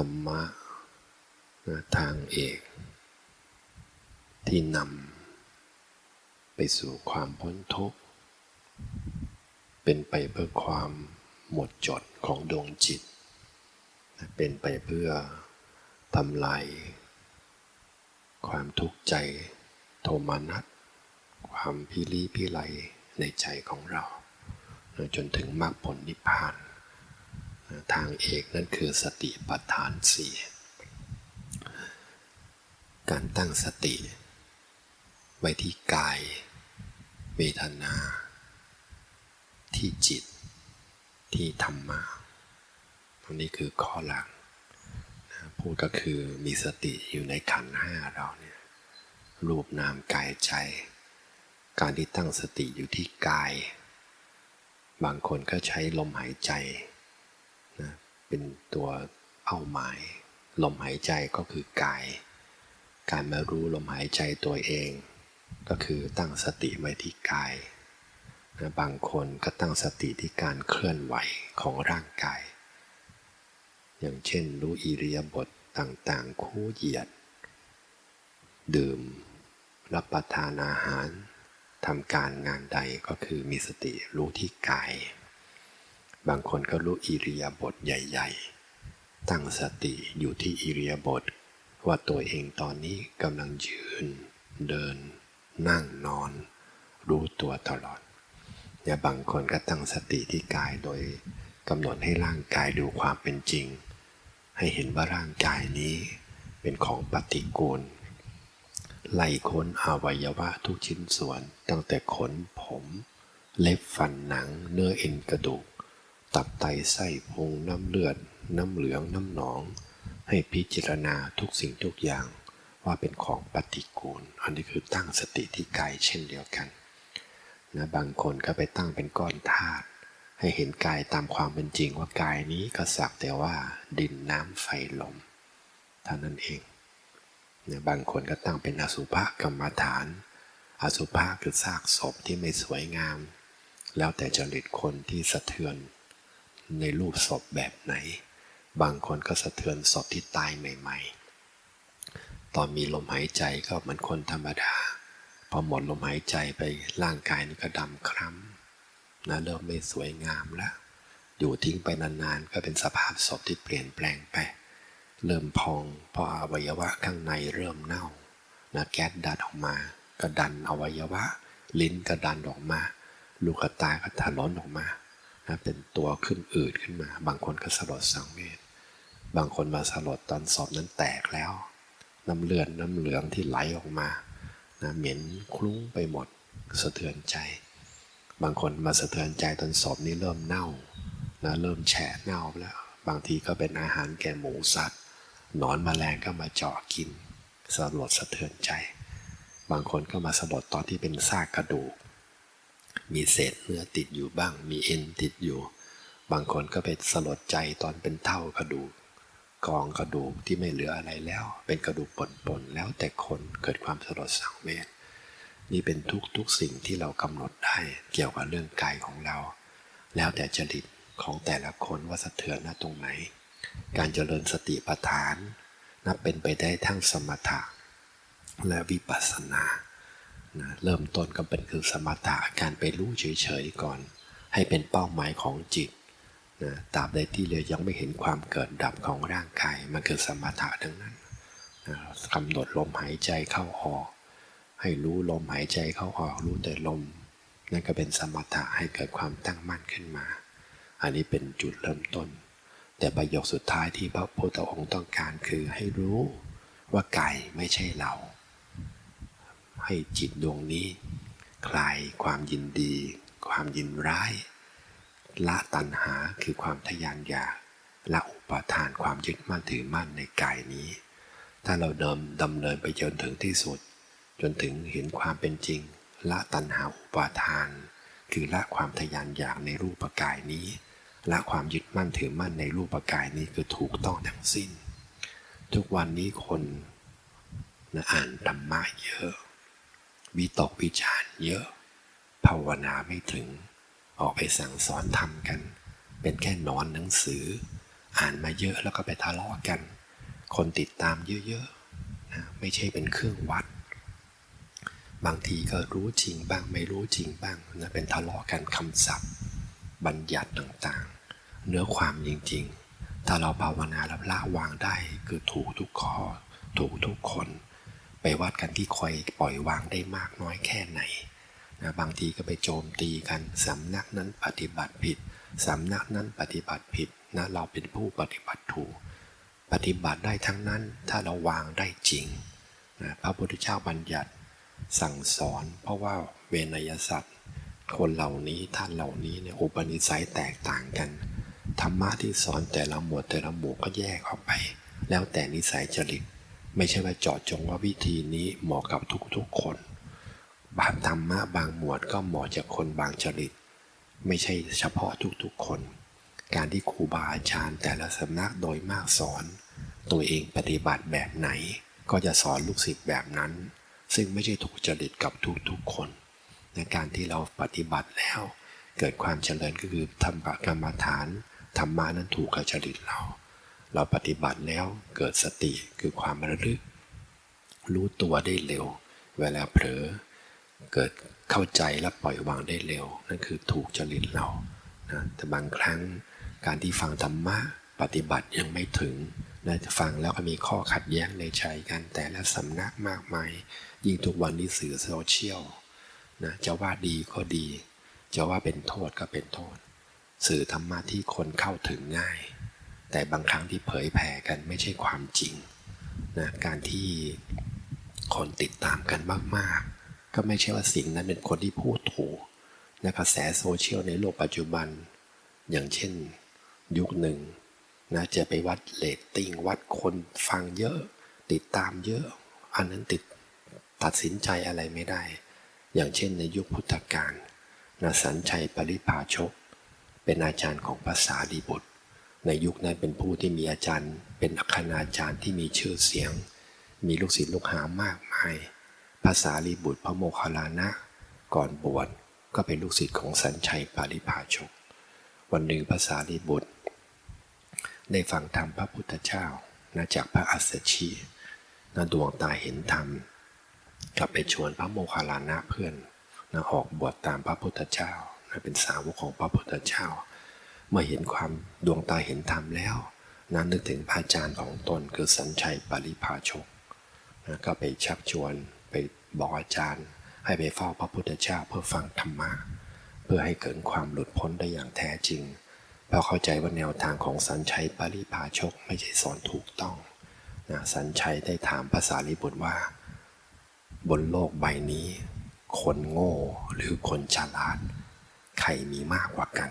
ธรรมะทางเอก ที่นำไปสู่ความพ้นทุกข์ เป็นไปเพื่อความหมดจดของดวงจิต เป็นไปเพื่อทำลายความทุกข์ใจโทมานัสความพิริพิไลในใจของเรา จนถึงมรรคผลนิพพาน ทางเอกนั่นคือสติปัฏฐานสี่การตั้งสติ ไว้ที่กาย เวทนา ที่จิต ที่ธรรมะอันนี้คือข้อหลักพูดก็คือมีสติอยู่ในขันห้าเราเนี่ยรูปนามกายใจ การที่ตั้งสติอยู่ที่กาย บางคนก็ใช้ลมหายใจ เป็นตัวเป้าหมาย ลมหายใจก็คือกาย การมารู้ลมหายใจตัวเอง ก็คือตั้งสติไว้ที่กายนะบางคนก็ตั้งสติที่การเคลื่อนไหวของร่างกาย อย่างเช่นรู้อิริยาบถต่างๆ คู่เหยียด ดื่ม รับประทานอาหารทำการงานใดก็คือมีสติรู้ที่กาย บางคนก็รู้อิริยาบถใหญ่ ๆ ตั้งสติอยู่ที่อิริยาบถว่าตัวเองตอนนี้กำลังยืน เดิน นั่งนอน รู้ตัวตลอดอย่าบางคนก็ตั้งสติที่กายโดยกำหนดให้ร่างกายดูความเป็นจริง ให้เห็นว่าร่างกายนี้เป็นของปฏิกูลไล่ค้นอวัยวะทุกชิ้นส่วน ตั้งแต่ขนผม เล็บฟันหนัง เนื้อเอ็นกระดูก ตับไตไส้พุงน้ำเลือด น้ำเหลืองน้ำหนอง ให้พิจารณาทุกสิ่งทุกอย่าง ว่าเป็นของปฏิกูล อันนี้คือตั้งสติที่กายเช่นเดียวกันนะบางคนก็ไปตั้งเป็นก้อนธาตุให้เห็นกายตามความเป็นจริงว่ากายนี้ก็สักแต่ว่าดินน้ำไฟลมเท่านั้นเองนะบางคนก็ตั้งเป็นอสุภกรรมฐาน อสุภะคือซากศพที่ไม่สวยงาม แล้วแต่จริตคนที่สะเทือน ในรูปศพแบบไหน บางคนก็สะเทือนศพที่ตายใหม่ ๆ ตอนมีลมหายใจก็เหมือนคนธรรมดา พอหมดลมหายใจไปร่างกายนี่ก็ดำคล้ำนะเริ่มไม่สวยงามแล้ว อยู่ทิ้งไปนานๆ ก็เป็นสภาพศพที่เปลี่ยนแปลงไป เริ่มพองพออวัยวะข้างในเริ่มเน่านะแก๊สดันออกมา ก็ดันอวัยวะ ลิ้นก็ดันออกมา ลูกตาก็ถลนออกมา นะเป็นตัวขึ้นอืดขึ้นมา บางคนก็สลดสังเวชบางคนมาสลดตอนศพนั้นแตกแล้ว น้ำเลือดน้ำเหลืองที่ไหลออกมานะเหม็นคลุ้งไปหมดสะเทือนใจ บางคนมาสะเทือนใจตอนศพนี้เริ่มเน่านะเริ่มแฉะเน่าแล้ว บางทีก็เป็นอาหารแก่หมูสัตว์หนอนมแมลงก็มาเจาะกินสลดสะเทือนใจ บางคนก็มาสลดตอนที่เป็นซากกระดูก มีเศษเนื้อติดอยู่บ้าง มีเอ็นติดอยู่ บางคนก็ไปสลดใจตอนเป็นเท่ากระดูกกองกระดูกที่ไม่เหลืออะไรแล้ว เป็นกระดูกปนๆแล้วแต่คนเกิดความสลดสังเวชนี่เป็นทุกๆสิ่งที่เรากำหนดได้เกี่ยวกับเรื่องกายของเรา แล้วแต่จริตของแต่ละคนว่าสะเทือนหน้าตรงไหน การเจริญสติปัฏฐาน นับเป็นไปได้ทั้งสมถะและวิปัสสนา นะเริ่มต้นก็เป็นคือสมถะการไปรู้เฉยๆก่อน ให้เป็นเป้าหมายของจิตนะตราบใดที่เรายังไม่เห็นความเกิดดับของร่างกายมันคือสมถะทั้งนั้นนะกำหนดลมหายใจเข้าออก ให้รู้ลมหายใจเข้าออกรู้แต่ลม นั่นก็เป็นสมถะให้เกิดความตั้งมั่นขึ้นมา อันนี้เป็นจุดเริ่มต้น แต่ประโยคสุดท้ายที่พระพุทธองค์ต้องการคือให้รู้ว่ากายไม่ใช่เรา ให้จิตดวงนี้ คลายความยินดี ความยินร้าย ละตัณหาคือความทยานอยากละอุปาทานความยึดมั่นถือมั่นในกายนี้ ถ้าเราเดิมดำเนินไปจนถึงที่สุด จนถึงเห็นความเป็นจริง ละตัณหาอุปาทาน คือละความทยานอยากในรูปกายนี้ละความยึดมั่นถือมั่นในรูปกายนี้คือถูกต้องทั้งสิ้น ทุกวันนี้คนนะอ่านธรรมะเยอะ วิตกวิจารณ์เยอะ ภาวนาไม่ถึง ออกไปสั่งสอนทำกัน เป็นแค่นอนหนังสือ อ่านมาเยอะแล้วก็ไปทะเลาะกัน คนติดตามเยอะๆนะไม่ใช่เป็นเครื่องวัด บางทีก็รู้จริงบ้างไม่รู้จริงบ้างนะเป็นทะเลาะกันคำศัพท์ บัญญัติต่างๆ เนื้อความจริงๆ ถ้าเราภาวนาแล้วละวางได้คือถูกทุกข้อถูกทุกคน ไปวัดกันที่คอยปล่อยวางได้มากน้อยแค่ไหนนะบางทีก็ไปโจมตีกันสำนักนั้นปฏิบัติผิดสำนักนั้นปฏิบัติผิดนะเราเป็นผู้ปฏิบัติถูก ปฏิบัติได้ทั้งนั้นถ้าเราวางได้จริงนะพระพุทธเจ้าบัญญัติสั่งสอน เพราะว่าเวนยสัตว์คนเหล่านี้ท่านเหล่านี้เนี่ยอุปนิสัยแตกต่างกันธรรมะที่สอนแต่ละหมวดแต่ละหมู่ก็แยกออกไป แล้วแต่นิสัยจริต ไม่ใช่ว่าเจาะจงว่าวิธีนี้เหมาะกับทุกๆคน บางธรรมะบางหมวดก็เหมาะจากคนบางจริต ไม่ใช่เฉพาะทุกๆคน การที่ครูบาอาจารย์แต่ละสำนักโดยมากสอน ตัวเองปฏิบัติแบบไหน ก็จะสอนลูกศิษย์แบบนั้น ซึ่งไม่ใช่ถูกจริตกับทุกๆคนในการที่เราปฏิบัติแล้ว เกิดความเจริญก็คือทำกรรมฐานธรรมานั้นถูกกับจริตเรา เราปฏิบัติแล้วเกิดสติคือความระลึก รู้ตัวได้เร็ว เวลาเผลอเกิดเข้าใจและปล่อยวางได้เร็ว นั่นคือถูกจริตเรานะแต่บางครั้งการที่ฟังธรรมะปฏิบัติยังไม่ถึงนะจะฟังแล้วก็มีข้อขัดแย้งในใจกันแต่ละสำนักมากมาย ยิ่งทุกวันนี้สื่อโซเชียลนะจะว่าดีก็ดี จะว่าเป็นโทษก็เป็นโทษ สื่อธรรมะที่คนเข้าถึงง่าย แต่บางครั้งที่เผยแผ่กันไม่ใช่ความจริงนะการที่คนติดตามกันมากๆ ก็ไม่ใช่ว่าสิ่งนั้นเป็นคนที่พูดถูกนะกระแสโซเชียลในโลกปัจจุบัน อย่างเช่นยุคหนึ่งนะจะไปวัดเลตติ้งวัดคนฟังเยอะ ติดตามเยอะ อันนั้นติดตัดสินใจอะไรไม่ได้ อย่างเช่นในยุคพุทธกาลนะสัญชัยปริภาชก เป็นอาจารย์ของภาษาดีบุตร ในยุคนั้นเป็นผู้ที่มีอาจารย์ เป็นอัคณาจารย์ที่มีชื่อเสียง มีลูกศิษย์ลูกหามากมาย ภาษาลีบุตรพระโมคคัลลานะ ก่อนบวชก็เป็นลูกศิษย์ของสัญชัยปาริภาชก วันหนึ่งภาษาลีบุตรได้ฟังธรรมพระพุทธเจ้านะจากพระอัสสชีนะดวงตาเห็นธรรม กลับไปชวนพระโมคคัลลานะเพื่อนนะออกบวชตามพระพุทธเจ้านะเป็นสาวกของพระพุทธเจ้า เมื่อเห็นความดวงตาเห็นธรรมแล้วนะนึกถึงพระอาจารย์ของตนคือสัญชัยปาริภาชกนะก็ไปชักชวนไปบอกอาจารย์ ให้ไปเฝ้าพระพุทธเจ้าเพื่อฟังธรรมะเพื่อให้เกิดความหลุดพ้นได้อย่างแท้จริง เพราะเข้าใจว่าแนวทางของสัญชัยปาริภาชกไม่ใช่สอนถูกต้องนะสัญชัยได้ถามภาษาลิบุตรว่า บนโลกใบนี้ คนโง่หรือคนฉลาด ใครมีมากกว่ากัน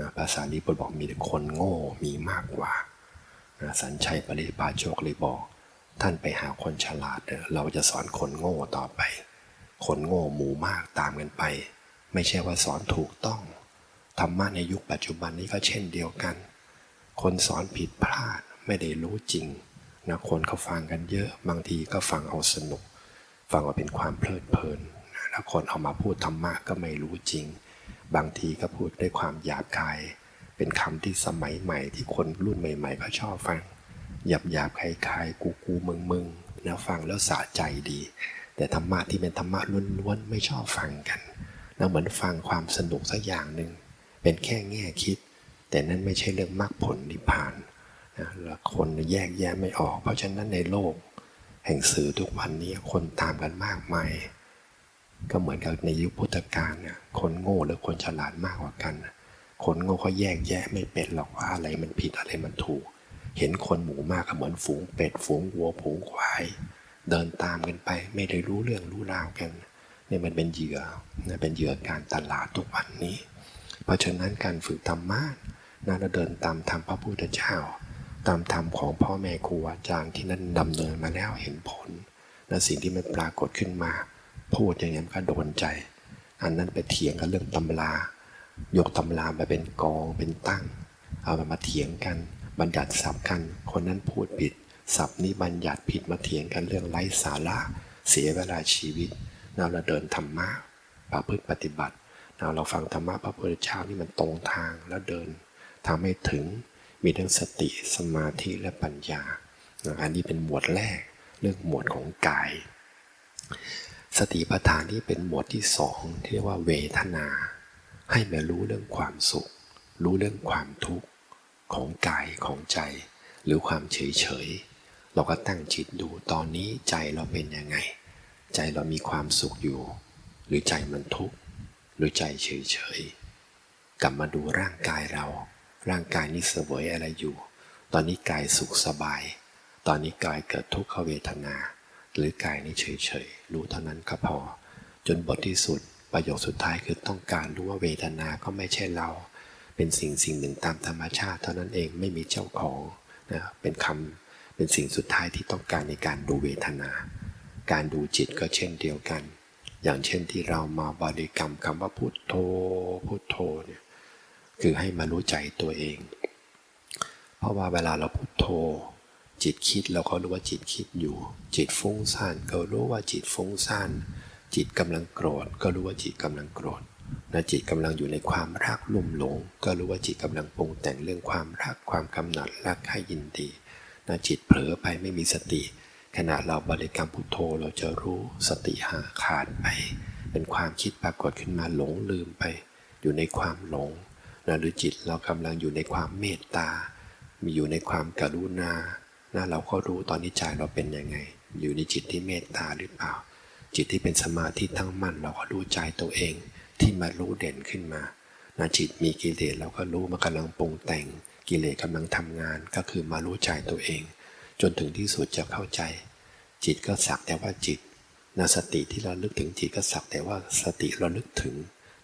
นะภาษาลิบุตรบอกมีแต่คนโง่มีมากกว่านะสัญชัยปริภาโชกเลยบอก ท่านไปหาคนฉลาดเเราจะสอนคนโง่ต่อไป คนโง่หมู่มากตามกันไป ไม่ใช่ว่าสอนถูกต้องธรรมะในยุคปัจจุบันนี้ก็เช่นเดียวกัน คนสอนผิดพลาดไม่ได้รู้จริงนะคนเขาฟังกันเยอะบางทีก็ฟังเอาสนุก ฟังว่าเป็นความเพลิดเพลินแล้วคนเอามาพูดธรรมะก็ไม่รู้จริง บางทีก็พูดด้วยความหยาบคาย เป็นคำที่สมัยใหม่ที่คนรุ่นใหม่ ๆ เขาชอบฟัง หยาบหยาบคายๆกูกูมึงมึงนะฟังแล้วสะใจดี แต่ธรรมะที่เป็นธรรมะล้วนๆไม่ชอบฟังกันนะเหมือนฟังความสนุกสักอย่างหนึ่งเป็นแค่แง่คิด แต่นั้นไม่ใช่เรื่องมรรคผลนิพพานนะแล้วคนแยกแยะไม่ออก เพราะฉะนั้นในโลก แห่งสื่อทุกวันนี้คนตามกันมากมาย ก็เหมือนกับในยุคพุทธกาลเนี่ยคนโง่หรือคนฉลาดมากกว่ากัน คนโง่เขาแยกแยะไม่เป็นหรอกว่าอะไรมันผิดอะไรมันถูก เห็นคนหมู่มากก็เหมือนฝูงเป็ดฝูงวัวฝูงควาย เดินตามกันไปไม่ได้รู้เรื่องรู้ราวกันเนี่ยมันเป็นเหยื่อเป็นเหยื่อการตลาดทุกวันนี้ เพราะฉะนั้นการฝึกธรรมะนะเราเดินตามธรรมพระพุทธเจ้า ตามธรรมของพ่อแม่ครูอาจารย์ที่นั่นดำเนินมาแล้วเห็นผล และสิ่งที่มันปรากฏขึ้นมา พูดอย่างนี้มันก็โดนใจ อันนั้นไปเถียงกันเรื่องตำรา ยกตำรามาเป็นกองเป็นตั้ง เอามามาเถียงกัน บัญญัติศัพท์กัน คนนั้นพูดผิดศัพท์นี้บัญญัติผิดมาเถียงกันเรื่องไร้สาระเสียเวลาชีวิตเราเราเดินธรรมะประพฤติปฏิบัติเราเราฟังธรรมะพระพุทธเจ้านี่มันตรงทางแล้วเดินทำให้ถึงมีทั้งสติสมาธิและปัญญาอันนี้เป็นหมวดแรกเรื่องหมวดของกาย สติปัฏฐานที่เป็นหมวดที่สองที่เรียกว่าเวทนา ให้มารู้เรื่องความสุข รู้เรื่องความทุกข์ของกายของใจ หรือความเฉยเฉยเราก็ตั้งจิตดูตอนนี้ใจเราเป็นยังไง ใจเรามีความสุขอยู่ หรือใจมันทุกข์หรือใจเฉยเฉยกลับมาดูร่างกายเรา ร่างกายนี้เสวยอะไรอยู่ ตอนนี้กายสุขสบาย ตอนนี้กายเกิดทุกขเวทนา หรือกายนี้เฉยๆ รู้เท่านั้นก็พอ จนบทที่สุดประโยคสุดท้ายคือต้องการรู้ว่าเวทนาก็ไม่ใช่เรา เป็นสิ่งสิ่งหนึ่งตามธรรมชาติ เท่านั้นเองไม่มีเจ้าของนะเป็นคำเป็นสิ่งสุดท้ายที่ต้องการในการดูเวทนา การดูจิตก็เช่นเดียวกัน อย่างเช่นที่เรามาบริกรรมคำว่าพุทโธพุทโธเนี่ยคือให้มารู้ใจตัวเอง เพราะว่าเวลาเราพุทโธ จิตคิดเราก็รู้ว่าจิตคิดอยู่ จิตฟุ้งซ่านก็รู้ว่าจิตฟุ้งซ่านจิตกำลังโกรธ ก็รู้ว่าจิตกำลังโกรธนะจิตกำลังอยู่ในความรักลุ่มหลง ก็รู้ว่าจิตกำลังปรุงแต่งเรื่องความรักความกำหนัดรักให้ยินดีนะจิตเผลอไปไม่มีสติ ขณะเราบริกรรมพุทโธเราจะรู้สติหาขาดไป เป็นความคิดปรากฏขึ้นมาหลงลืมไป อยู่ในความหลงนะหรือจิตเรากำลังอยู่ในความเมตตา มีอยู่ในความกรุณา นะเราก็รู้ตอนนี้ใจเราเป็นยังไง อยู่ในจิตที่เมตตาหรือเปล่า จิตที่เป็นสมาธิตั้งมั่น เราก็รู้ใจตัวเองที่มารู้เด่นขึ้นมานะจิตมีกิเลสเราก็รู้มันกำลังปรุงแต่ง กิเลสกำลังทำงานก็คือมารู้ใจตัวเอง จนถึงที่สุดจะเข้าใจ จิตก็สักแต่ว่าจิตนะสติที่เราลึกถึงจิตก็สักแต่ว่าสติเราลึกถึง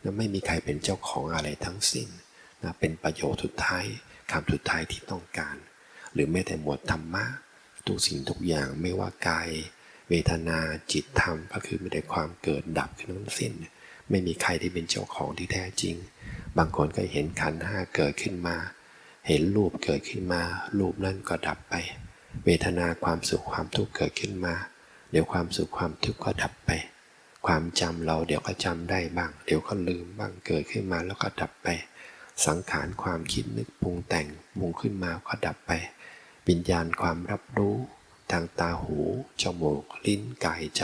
นะไม่มีใครเป็นเจ้าของอะไรทั้งสิ้นนะเป็นประโยชน์สุดท้ายคำสุดท้ายที่ต้องการ หรือแม้แต่หมวดธรรมะทุกสิ่งทุกอย่างไม่ว่ากาย เวทนาจิตธรรม ก็คือไม่ได้ความเกิดดับขึ้นทั้งสิ้น ไม่มีใครที่เป็นเจ้าของที่แท้จริง บางคนก็เห็นขันห้าเกิดขึ้นมา เห็นรูปเกิดขึ้นมา รูปนั้นก็ดับไป เวทนาความสุขความทุกข์เกิดขึ้นมา เดี๋ยวความสุขความทุกข์ก็ดับไป ความจำเราเดี๋ยวก็จำได้บ้าง เดี๋ยวก็ลืมบ้างเกิดขึ้นมาแล้วก็ดับไป สังขารความคิดนึกปรุงแต่งปรุงขึ้นมาก็ดับไปวิญญาณความรับรู้ ทางตาหูจมูก ลิ้นกายใจ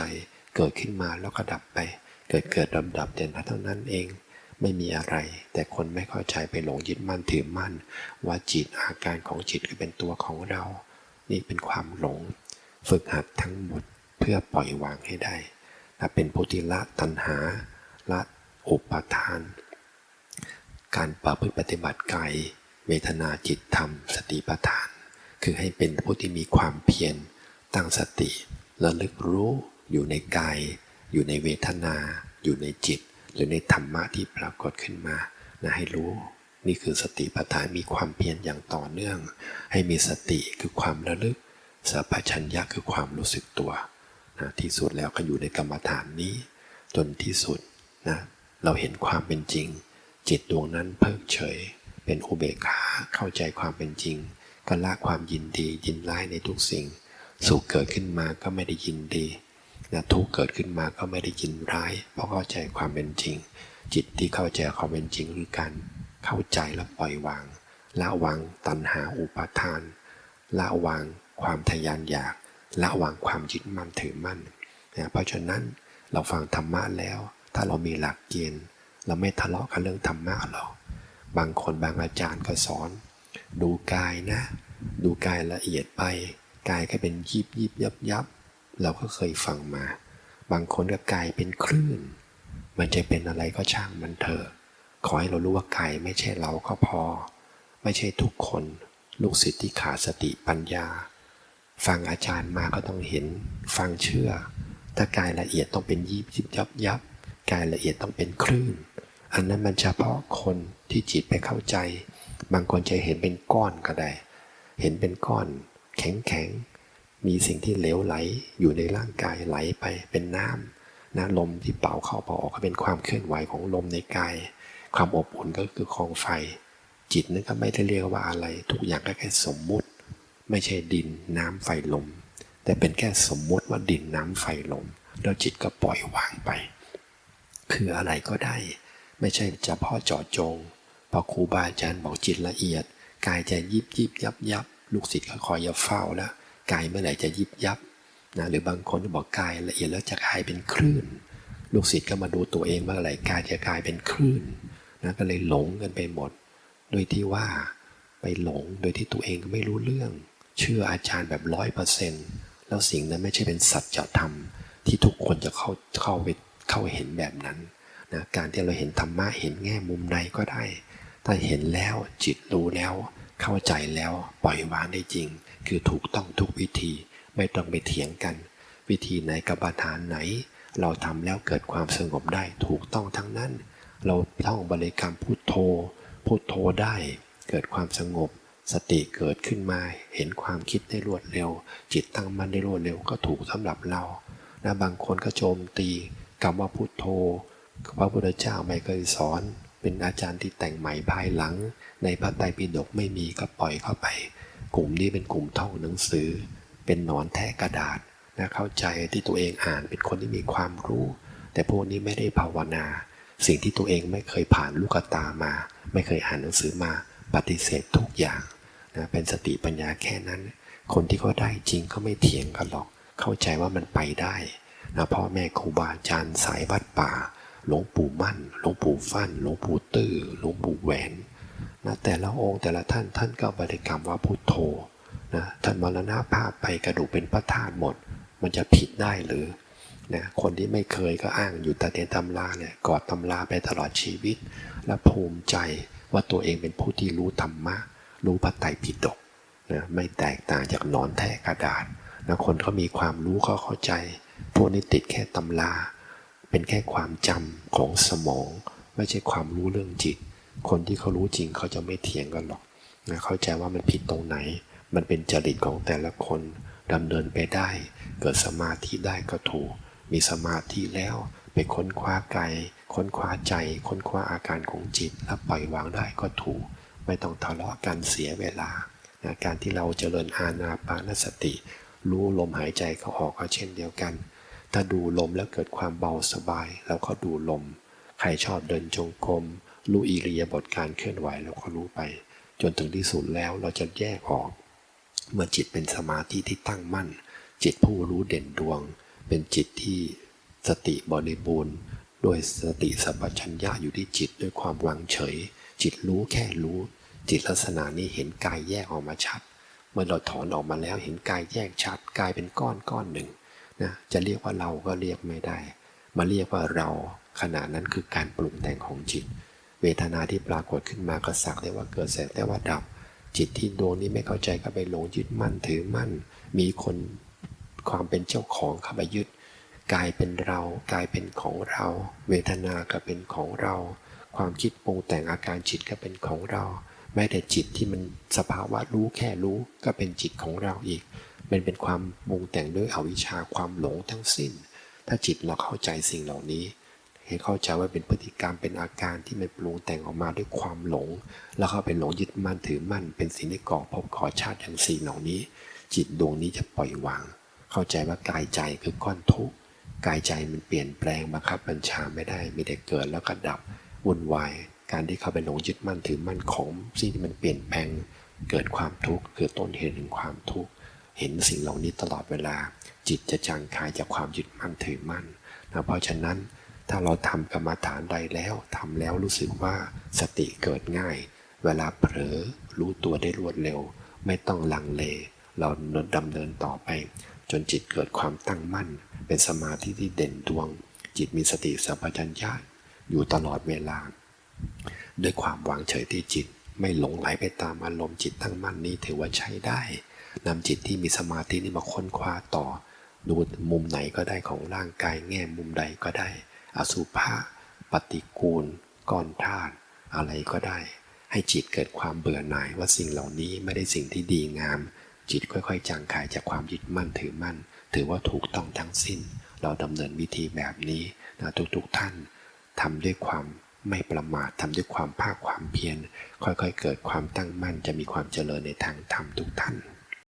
เกิดขึ้นมาแล้วก็ดับไป เกิดเกิดดับดับเด่นเท่านั้นเอง ไม่มีอะไร แต่คนไม่เข้าใจไปหลงยึดมั่นถือมั่น ว่าจิตอาการของจิตก็เป็นตัวของเรา นี่เป็นความหลง ฝึกหัดทั้งหมดเพื่อปล่อยวางให้ได้ถ้าเป็นพุทธิละตัณหาละอุปาทาน การประพฤติปฏิบัติกายเวทนาจิตธรรม สติปัฏฐาน คือให้เป็นผู้ที่มีความเพียรตั้งสติระลึกรู้อยู่ในกาย อยู่ในเวทนา อยู่ในจิต หรือในธรรมะที่ปรากฏขึ้นมานะให้รู้ นี่คือสติปัฏฐานมีความเพียรอย่างต่อเนื่อง ให้มีสติคือความระลึกสัพพัญญะคือความรู้สึกตัวนะที่สุดแล้วก็อยู่ในกรรมฐานนี้ จนที่สุดนะเราเห็นความเป็นจริง จิตดวงนั้นเพิกเฉย เป็นอุเบกขาเข้าใจความเป็นจริง ก็ละความยินดียินร้ายในทุกสิ่ง สุขเกิดขึ้นมาก็ไม่ได้ยินดีนะทุกเกิดขึ้นมาก็ไม่ได้ยินร้าย เพราะเข้าใจความเป็นจริง จิตที่เข้าใจความเป็นจริงคือการเข้าใจและปล่อยวาง ละวางตัณหาอุปาทาน ละวางความทยานอยาก ละวางความยึดมั่นถือมั่นนะเพราะฉะนั้นเราฟังธรรมะแล้ว ถ้าเรามีหลักเกณฑ์ เราไม่ทะเลาะกันเรื่องธรรมะหรอกบางคนบางอาจารย์ก็สอน ดูกายนะ ดูกายละเอียดไป กายก็เป็นยิบยิบยับยับเราก็เคยฟังมา บางคนก็กายเป็นคลื่น มันจะเป็นอะไรก็ช่างมันเถอะขอให้เรารู้ว่ากายไม่ใช่เราก็พอ ไม่ใช่ทุกคน ลูกศิษย์ที่ขาดสติปัญญา ฟังอาจารย์มาก็ต้องเห็น ฟังเชื่อ ถ้ากายละเอียดต้องเป็นยิบยิบยับยับกายละเอียดต้องเป็นคลื่น อันนั้นมันเฉพาะคนที่จิตไปเข้าใจ บางคนจะเห็นเป็นก้อนก็ได้ เห็นเป็นก้อน แข็งแข็งมีสิ่งที่เหลวไหลอยู่ในร่างกายไหลไปเป็นน้ำนะลมที่เป่าเข้าเป่าออกก็เป็นความเคลื่อนไหวของลมในกาย ความอบอุ่นก็คือคองไฟ จิตนั่นก็ไม่ได้เรียกว่าอะไร ทุกอย่างก็แค่สมมุติ ไม่ใช่ดินน้ำไฟลม แต่เป็นแค่สมมุติว่าดินน้ำไฟลม แล้วจิตก็ปล่อยวางไป คืออะไรก็ได้ ไม่ใช่เฉพาะเจาะจงพอครูบาอาจารย์บอกจิตละเอียด กายจะยิบยิบยับยับลูกศิษย์ก็คอยจะเฝ้าแล้วกายเมื่อไหร่จะยิบยับนะหรือบางคนบอกกายละเอียดแล้วจะกลายเป็นคลื่น ลูกศิษย์ก็มาดูตัวเองว่าอะไรกายจะกลายเป็นคลื่นนะก็เลยหลงกันไปหมด โดยที่ว่าไปหลงโดยที่ตัวเองก็ไม่รู้เรื่อง เชื่ออาจารย์แบบร้อยเปอร์เซ็นต์แล้วสิ่งนั้นไม่ใช่เป็นสัจธรรมที่ทุกคนจะเข้าเข้าไปเข้าเห็นแบบนั้น นะการที่เราเห็นธรรมะเห็นแง่มุมใดก็ได้ ถ้าเห็นแล้วจิตรู้แล้ว เข้าใจแล้วปล่อยวางได้จริง คือถูกต้องทุกวิธีไม่ต้องไปเถียงกัน วิธีไหนกับบาทานไหน เราทำแล้วเกิดความสงบได้ถูกต้องทั้งนั้น เราท่องบริกรรมพุทโธพุทโธได้ เกิดความสงบ สติเกิดขึ้นมา เห็นความคิดได้รวดเร็ว จิตตั้งมั่นได้รวดเร็วก็ถูกสำหรับเรานะบางคนก็โจมตีคำว่าพุทโธ พระพุทธเจ้าไม่เคยสอน เป็นอาจารย์ที่แต่งใหม่ภายหลัง ในพระไตรปิฎกไม่มีก็ปล่อยเข้าไป กลุ่มนี้เป็นกลุ่มท่องหนังสือ เป็นหนอนแทะกระดาษนะเข้าใจที่ตัวเองอ่านเป็นคนที่มีความรู้ แต่พวกนี้ไม่ได้ภาวนา สิ่งที่ตัวเองไม่เคยผ่านลูกตามา ไม่เคยอ่านหนังสือมาปฏิเสธทุกอย่างนะเป็นสติปัญญาแค่นั้น คนที่เขาได้จริงก็ไม่เถียงกันหรอก เข้าใจว่ามันไปได้นะพ่อแม่ครูบาอาจารย์สายวัดป่า หลวงปู่มั่น หลวงปู่ฟั่น หลวงปู่ตื้อ หลวงปู่แหวนนะแต่ละองค์แต่ละท่านท่านก็บริกรรมว่าพุทโธนะท่านมรณะภาพไปกระดูกเป็นพระธาตุหมด มันจะผิดได้หรือนะคนที่ไม่เคยก็อ้างอยู่แต่เรียนตำราเนี่ยกอดตำราไปตลอดชีวิต และภูมิใจว่าตัวเองเป็นผู้ที่รู้ธรรมะ รู้พระไตรปิฎกนะไม่แตกต่างจากหนอนแทะกระดาษนะคนเขามีความรู้เขาเข้าใจ พวกนี้ติดแค่ตำรา เป็นแค่ความจำของสมอง ไม่ใช่ความรู้เรื่องจิต คนที่เขารู้จริงเขาจะไม่เถียงกันหรอกนะเข้าใจว่ามันผิดตรงไหน มันเป็นจริตของแต่ละคนดำเนินไปได้ เกิดสมาธิได้ก็ถูก มีสมาธิแล้วไปค้นคว้ากายค้นคว้าใจ ค้นคว้าอาการของจิต แล้วปล่อยวางได้ก็ถูก ไม่ต้องทะเลาะกันเสียเวลานะการที่เราเจริญอาณาปานสติ รู้ลมหายใจเขาออกก็เช่นเดียวกัน ถ้าดูลมแล้วเกิดความเบาสบายแล้วก็ดูลม ใครชอบเดินจงกรมรู้อิริยาบถการเคลื่อนไหวแล้วก็รู้ไป จนถึงที่สุดแล้วเราจะแยกออก เมื่อจิตเป็นสมาธิที่ตั้งมั่น จิตผู้รู้เด่นดวง เป็นจิตที่สติบริบูรณ์ด้วยสติสัมปชัญญะอยู่ที่จิตด้วยความวางเฉย จิตรู้แค่รู้ จิตลักษณะนี้เห็นกายแยกออกมาชัด เมื่อเราถอนออกมาแล้วเห็นกายแยกชัดกายเป็นก้อนก้อนหนึ่ง นะจะเรียกว่าเราก็เรียกไม่ได้ มาเรียกว่าเราขณะนั้นคือการปรุงแต่งของจิต เวทนาที่ปรากฏขึ้นมาก็สักได้ว่าเกิดแสงแต่ว่าดับ จิตที่โดนนี้ไม่เข้าใจก็ไปหลงยึดมั่นถือมั่น มีคนความเป็นเจ้าของเข้าไปยึดกายเป็นเรากายเป็นของเรา เวทนาก็เป็นของเรา ความคิดปรุงแต่งอาการจิตก็เป็นของเรา แม้แต่จิตที่มันสภาวะรู้แค่รู้ก็เป็นจิตของเราอีก มันเป็นความปรุงแต่งด้วยอวิชชาความหลงทั้งสิ้น ถ้าจิตเราเข้าใจสิ่งเหล่านี้ให้เข้าใจว่าเป็นพฤติกรรมเป็นอาการที่มันปรุงแต่งออกมาด้วยความหลง แล้วเข้าไปหลงยึดมั่นถือมั่น เป็นสิ่งที่ก่อภพก่อชาติอย่างสิ่งเหล่านี้ จิตดวงนี้จะปล่อยวาง เข้าใจว่ากายใจคือก้อนทุกข์กายใจมันเปลี่ยนแปลงบังคับบัญชาไม่ได้มีแต่เกิดแล้วก็ดับวุ่นวาย การที่เข้าไปหลงยึดมั่นถือมั่นของสิ่งที่มันเปลี่ยนแปลง เกิดความทุกข์คือต้นเหตุแห่งความทุกข์ เห็นสิ่งเหล่านี้ตลอดเวลา จิตจะจางคายจากความยึดมั่นถือมั่นนะเพราะฉะนั้นถ้าเราทำกรรมฐานใดแล้วทำแล้วรู้สึกว่าสติเกิดง่าย เวลาเผลอรู้ตัวได้รวดเร็ว ไม่ต้องลังเล เราดำเนินต่อไป จนจิตเกิดความตั้งมั่น เป็นสมาธิที่เด่นดวง จิตมีสติสัมปชัญญะอยู่ตลอดเวลา ด้วยความวางเฉยที่จิตไม่หลงไหลไปตามอารมณ์จิตตั้งมั่นนี้ถือว่าใช้ได้ นำจิตที่มีสมาธินี้มาค้นคว้าต่อ ดูมุมไหนก็ได้ของร่างกายแง่มุมใดก็ได้ อสุภะปฏิกูล ก้อนธาตุอะไรก็ได้ ให้จิตเกิดความเบื่อหน่ายว่าสิ่งเหล่านี้ไม่ได้สิ่งที่ดีงาม จิตค่อยๆ จางคายจากความยึดมั่นถือมั่น ถือว่าถูกต้องทั้งสิ้น เราดำเนินวิธีแบบนี้นะทุกๆท่านทำด้วยความไม่ประมาททำด้วยความภาคความเพียรค่อยๆ เกิดความตั้งมั่นจะมีความเจริญในทางธรรมทุกท่าน